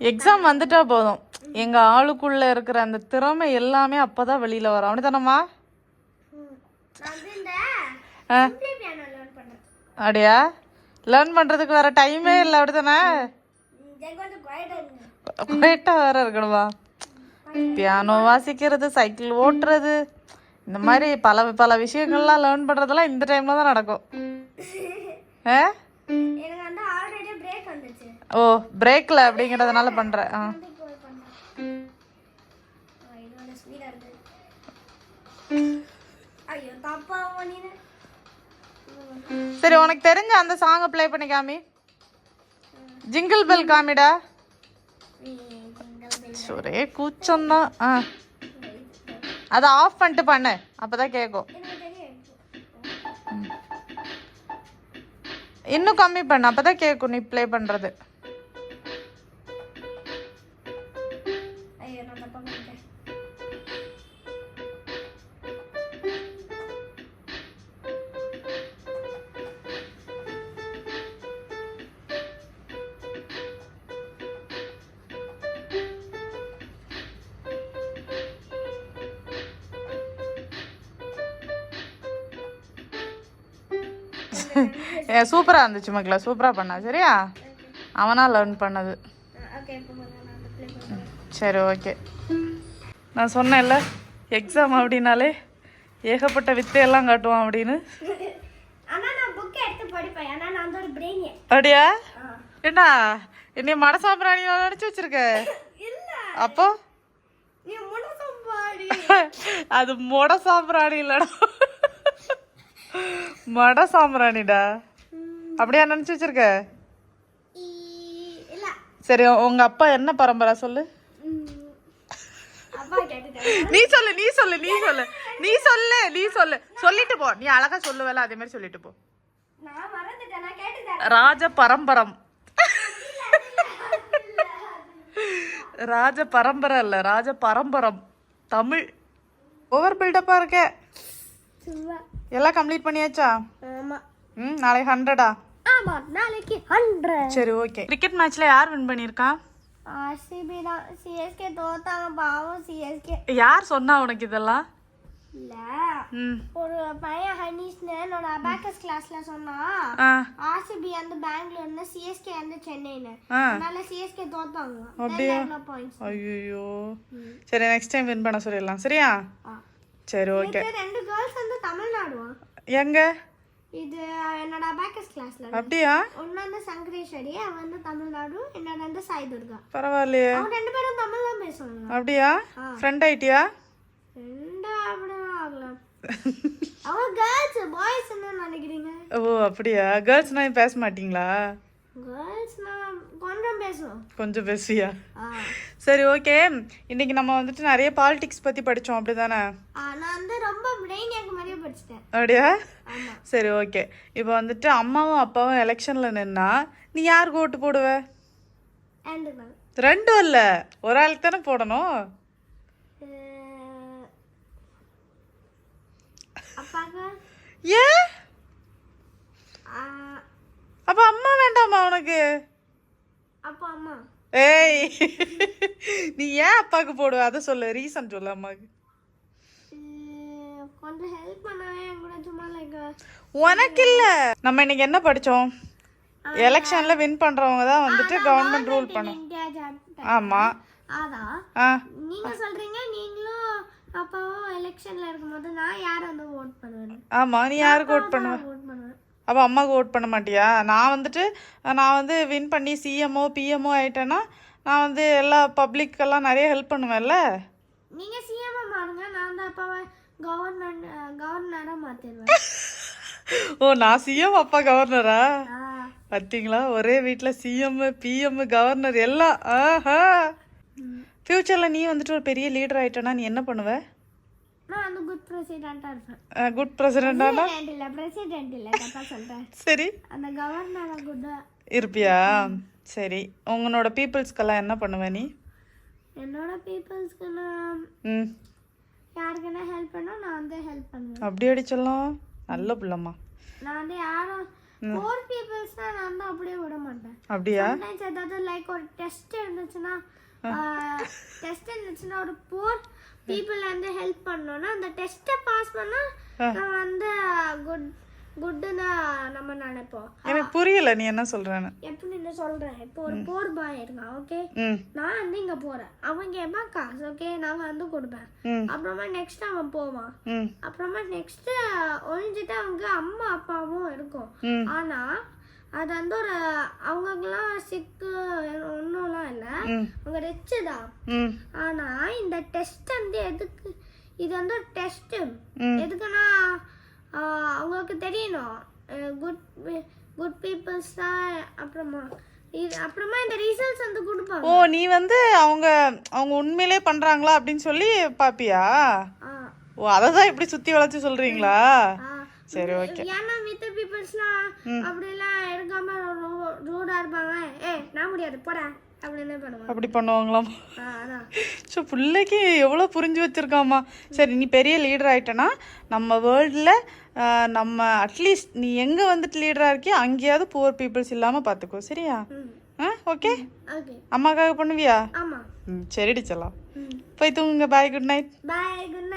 Exam வந்துட்டா போதும். எங்க ஆளுக்குள்ள இருக்கிற அந்த திறமை எல்லாமே அப்பதான் வெளியில வரும். அப்படித்தானம்மா? அப்படியா? லேர்ன் பண்றதுக்கு வேற டைமே இல்லை அப்படித்தானே? குவைட்டா வேற இருக்கணுமா? பியானோ வாசிக்கிறது சைக்கிள் ஓட்டுறது இந்த மாதிரி பல பல விஷயங்கள்லாம் லேர்ன் பண்றதெல்லாம் இந்த டைம்ல தான் நடக்கும். ஆ? ஓ பிரேக்ல அப்படிங்கறதுனால பண்ற ஆ. சரி உனக்கு தெரிஞ்ச அந்த சாங்கை ப்ளே பண்ணி காமி. ஜிங்கிள் பெல் காமிடா. ஒரே கூச்சம்தான் ஆ. அதை ஆஃப் பண்ணிட்டு பண்ணு அப்பதான் கேட்கும் இன்னும் கம்மி பண்ணு அப்பதான் கேட்கும் நீ ப்ளே பண்றது. ஏ சூப்பரா இருந்துச்சு மக்களா சூப்பரா பண்ணா சரியா? அவனா லேர்ன் பண்ணது. சரி ஓகே நான் சொன்னேன்ல எக்ஸாம் அப்படின்னாலே ஏகப்பட்ட வித்தையெல்லாம் காட்டுவான் அப்படின்னு. அப்படியா? என்ன? என்னைய மட சாம்பிராணி நினைச்சு வச்சிருக்க? அப்போ? அது மொட சாம்பிராணி இல்லடா. மட சாம்பிராணிடா. அப்படியா நினைச்சு வச்சிருக்க? சரி உங்க அப்பா என்ன பரம்பரை சொல்லு? நீ சொல்லு நீ சொல்லு நீ சொல்லு. நீ சொல்லு நீ சொல்லு. சொல்லிட்டு போ. நீ அழகா சொல்லுவல அதே மாதிரி சொல்லிட்டு போ. ராஜ பரம்பரம். ராஜ பரம்பரை இல்ல ராஜ பரம்பரம். தமிழ். ஓவர் பில்டப்பா இருக்க எல்லாம் கம்ப்ளீட் பண்ணியாச்சா? ஆமா. ம் நாளைக்கு ஹண்ட்ரடா ஆமா நாளைக்கு ஹண்ட்ரட் சரி ஓகே கிரிக்கெட் மேட்ச்ல யார் வின் பண்ணியிருக்கா? ஆர்சிபி தான். சிஎஸ்கே தோத்தாங்க பாவம் சிஎஸ்கே யார் சொன்னா உனக்கு இதெல்லாம்? இல்ல. ஒரு பையன் ஹனீஷ்னு என்னோட அபாக்கஸ் கிளாஸ்ல சொன்னா ஆர்சிபி வந்து பெங்களூர்னு சிஎஸ்கே வந்து சென்னைன்னு. அதனால சிஎஸ்கே தோத்தாங்க. அப்படியா? ஐயோ சரி நெக்ஸ்ட் டைம் வின் பண்ண சொல்லிடலாம். சரியா? சரி ஓகே ரெண்டு கேர்ள்ஸ் வந்து தமிழ்நாடுவா எங்க? இது என்னோட அபாக்கஸ் கிளாஸ்ல அப்படியா? ஒன்னு வந்து சங்கரேஸ்வரி அவன் வந்து தமிழ்நாடு என்னோட வந்து சாய் துர்கா பரவாயில்லையே. அவங்க ரெண்டு பேரும் தமிழ் தான் பேசுவாங்க. அப்படியா? ஃப்ரெண்ட் ஆயிட்டியா? ரெண்டு அப்படிதான் ஆகலாம் அவங்க கேர்ள்ஸ் பாய்ஸ்ன்னு நினைக்கிறீங்க? ஓ அப்படியா? கேர்ள்ஸ்னா பேச மாட்டீங்களா? கேர்ள்ஸ்னா கொஞ்சம் பேசுவோம் கொஞ்சம் பேசுவியா ஆ. சரி ஓகே இன்னைக்கு நம்ம வந்துட்டு நிறைய பாலிடிக்ஸ் பத்தி படிச்சோம் அப்படிதானே? நான் வந்து ரொம்ப பிரெயின் எனக்கு மாதிரியே படிச்சிட்டேன். அப்படியா? சரி ஓகே இப்போ வந்துட்டு அம்மாவும் அப்பாவும் எலெக்ஷன்ல நின்னா நீ யாருக்கு ஓட்டு போடுவ? தான் ரெண்டும் இல்ல. ஒரு ஆளுக்கு தானே போடணும். ஏன் ஆ, அப்ப அம்மா வேண்டாமா உனக்கு அப்பா அம்மா ஏய் நீ ஏன் அப்பாவுக்கு போடுவ? அதை சொல்லு. ரீசன் சொல்லு லைக் உனக்கு இல்ல நம்ம இன்னைக்கு என்ன படிச்சோம்? எலெக்ஷன்ல வின் பண்றவங்க தான் வந்துட்டு கவர்மெண்ட் ரூல் பண்ணும் ஆமா. நீங்க சொல்றீங்க நீங்களும் அப்பாவும் எலெக்ஷன்ல இருக்கும்போது நான் யார் வந்து ஓட் பண்ணுவேன் ஆமா நீ யாருக்கு ஓட் பண்ணுவ? அப்போ அம்மாவுக்கு ஓட் பண்ண மாட்டியா? நான் வந்துட்டு நான் வந்து வின் பண்ணி சிஎம்ஓ பிஎம்ஓ ஆயிட்டேன்னா நான் வந்து எல்லா பப்ளிக்கெல்லாம் நிறைய ஹெல்ப் பண்ணுவேன்ல. நீங்க சிஎம் மாறுங்க. நான் வந்து கவர்னர் கவர்னரா மாத்திடுவேன். ஓ நான் சிஎம் அப்பா கவர்னரா பார்த்தீங்களா ஒரே வீட்டில் சிஎம் பிஎம் கவர்னர் எல்லாம். ஆஹா. ஃப்யூச்சரில் நீ வந்துட்டு ஒரு பெரிய லீடர் ஆயிட்டேன்னா நீ என்ன பண்ணுவ? நான் வந்து குட் இருப்பேன். குட் President இல்ல பிரசிடென்ட் சரி. அந்த குட்டா இருப்பியா? சரி உங்களோட பீப்புள்ஸ்க்கெல்லாம் என்ன பண்ணுவ நீ? என்னோட பீப்புள்ஸ்க்கு நான் ம். யாருக்குன்னா ஹெல்ப் பண்ணா நான் வந்து ஹெல்ப் பண்ணுவேன். அப்படி அடிச்சலாம் நல்ல பிள்ளைம்மா. நான் வந்து யாரும் போர் பீப்புள்ஸ்னா நான் தான் அப்படியே விட மாட்டேன். அப்படியா? சம்டைம்ஸ் ஏதாவது லைக் ஒரு டெஸ்ட் இருந்துச்சுன்னா டெஸ்ட் இருந்துச்சுன்னா ஒரு போர் பீப்புள் வந்து ஹெல்ப் பண்ணோம்னா அந்த டெஸ்ட்டை பாஸ் பண்ணா நம்ம வந்து குட் குட்னு நம்ம நினைப்போம். எனக்கு புரியல நீ என்ன சொல்றேன்னு. எப்படி நான் சொல்றேன் இப்போ ஒரு போர் பாய் இருக்கான் ஓகே நான் வந்து இங்க போறேன். அவன் கேட்பான் காசு ஓகே நான் வந்து கொடுப்பேன். அப்புறமா நெக்ஸ்ட் அவன் போவான். அப்புறமா நெக்ஸ்ட் ஒழிஞ்சிட்டு அவங்க அம்மா அப்பாவும் இருக்கும். ஆனா அது வந்து ஒரு அவங்களுக்குலாம் சிக்கு ஒன்றும்லாம் இல்லை. அவங்க ரிச்சு தான். ஆனா இந்த டெஸ்ட் வந்து எதுக்கு? இது வந்து ஒரு டெஸ்ட். எதுக்குன்னா அவங்களுக்கு தெரியணும். குட் குட் பீப்புள்ஸ் தான் அப்புறமா இது அப்புறமா இந்த ரிசல்ட்ஸ் வந்து கொடுப்பாங்க. ஓ நீ வந்து அவங்க அவங்க உண்மையிலே பண்றாங்களா அப்படின்னு சொல்லி பாப்பியா? ஓ அதை தான் இப்படி சுத்தி வளைச்சு சொல்றீங்களா. சரி ஓகே ஏன்னா மித்த பீப்புள்ஸ்லாம் அப்படிலாம் எடுக்காம ரூடா இருப்பாங்க. ஏ நான் முடியாது போடா. அப்படி பண்ணுவாங்களாம். ஸோ பிள்ளைக்கு எவ்வளோ புரிஞ்சு வச்சிருக்காமா சரி நீ பெரிய லீடர் ஆயிட்டனா நம்ம வேர்ல்டில் நம்ம அட்லீஸ்ட் நீ எங்கே வந்துட்டு லீடராக இருக்கியோ அங்கேயாவது புவர் பீப்புள்ஸ் இல்லாமல் பார்த்துக்கோ சரியா? ஆ ஓகே அம்மாக்காக பண்ணுவியா? ம் சரிடி செல்லாம். போய் தூங்குங்க. Bye good night bye good